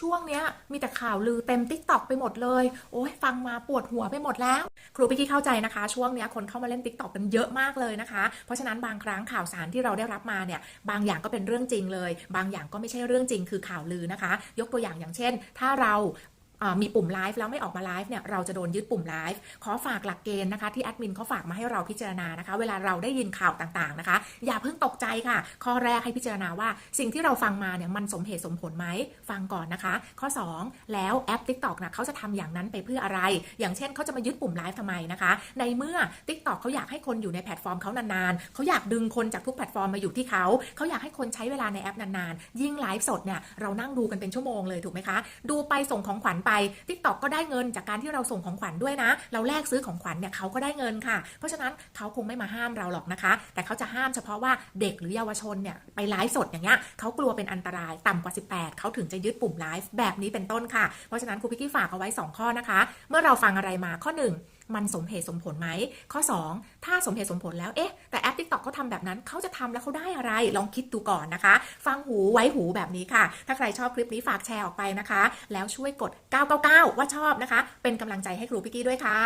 ช่วงเนี้ยมีแต่ข่าวลือเต็มติ๊กต็อกไปหมดเลย โอ้ยฟังมาปวดหัวไปหมดแล้ว ครูพี่กี้เข้าใจนะคะ ช่วงเนี้ยคนเข้ามาเล่นติ๊กต็อกกันเยอะมากเลยนะคะ เพราะฉะนั้นบางครั้งข่าวสารที่เราได้รับมาเนี่ยบางอย่างก็เป็นเรื่องจริงเลย บางอย่างก็ไม่ใช่เรื่องจริงคือข่าวลือนะคะ ยกตัวอย่างอย่างเช่น ถ้าเราอ่า มีปุ่มไลฟ์แล้วไม่ออกมาไลฟ์เนี่ยเราจะโดนยึดปุ่มไลฟ์ขอฝากหลักเกณฑ์นะคะที่แอดมินเขาฝากมาให้เราพิจารณานะคะ เวลาเราได้ยินข่าวต่างๆนะคะ อย่าเพิ่งตกใจค่ะ ข้อแรกให้พิจารณาว่าสิ่งที่เราฟังมาเนี่ยมันสมเหตุสมผลไหมฟังก่อนนะคะ ข้อ 2 แล้วแอป TikTok นะเขาจะทำอย่างนั้นไปเพื่ออะไร อย่างเช่นเขาจะมายึดปุ่มไลฟ์ทำไมนะคะ ในเมื่อ TikTok เขาอยากให้คนอยู่ในแพลตฟอร์มเขานานๆเขาอยากดึงคนจากทุกแพลตฟอร์มมาอยู่ที่เขาเขาอยากให้คนใช้เวลาในแอปนานๆยิ่งไลฟ์สดเนี่ยเรานั่งดูกันเป็นชั่วโมงเลยถูกไหมคะดูไปส่งของขวัญไป TikTok ก็ได้เงินจากการที่เราส่งของขวัญด้วยนะ เราแลกซื้อของขวัญเนี่ยเขาก็ได้เงินค่ะ เพราะฉะนั้นเขาคงไม่มาห้ามเราหรอกนะคะ แต่เขาจะห้ามเฉพาะว่าเด็กหรือเยาวชนเนี่ยไปไลฟ์สดอย่างเงี้ยเขากลัวเป็นอันตรายต่ำกว่า 18 เขาถึงจะยึดปุ่มไลฟ์แบบนี้เป็นต้นค่ะ เพราะฉะนั้นครูพิกกี้ฝากเอาไว้ 2 ข้อนะคะ เมื่อเราฟังอะไรมาข้อ 1 มันสมเหตุสมผลไหมข้อ 2 ถ้าสมเหตุสมผลแล้วเอ๊ะ ทิกตอป TikTok เขาทำแบบนั้นเขาจะทำแล้วเขาได้อะไร ลองคิดดูก่อนนะคะ ฟังหูไว้หูแบบนี้ค่ะ ถ้าใครชอบคลิปนี้ฝากแชร์ออกไปนะคะ แล้วช่วยกด 999 ว่าชอบนะคะ เป็นกำลังใจให้ครูพิกกี้ด้วยค่ะ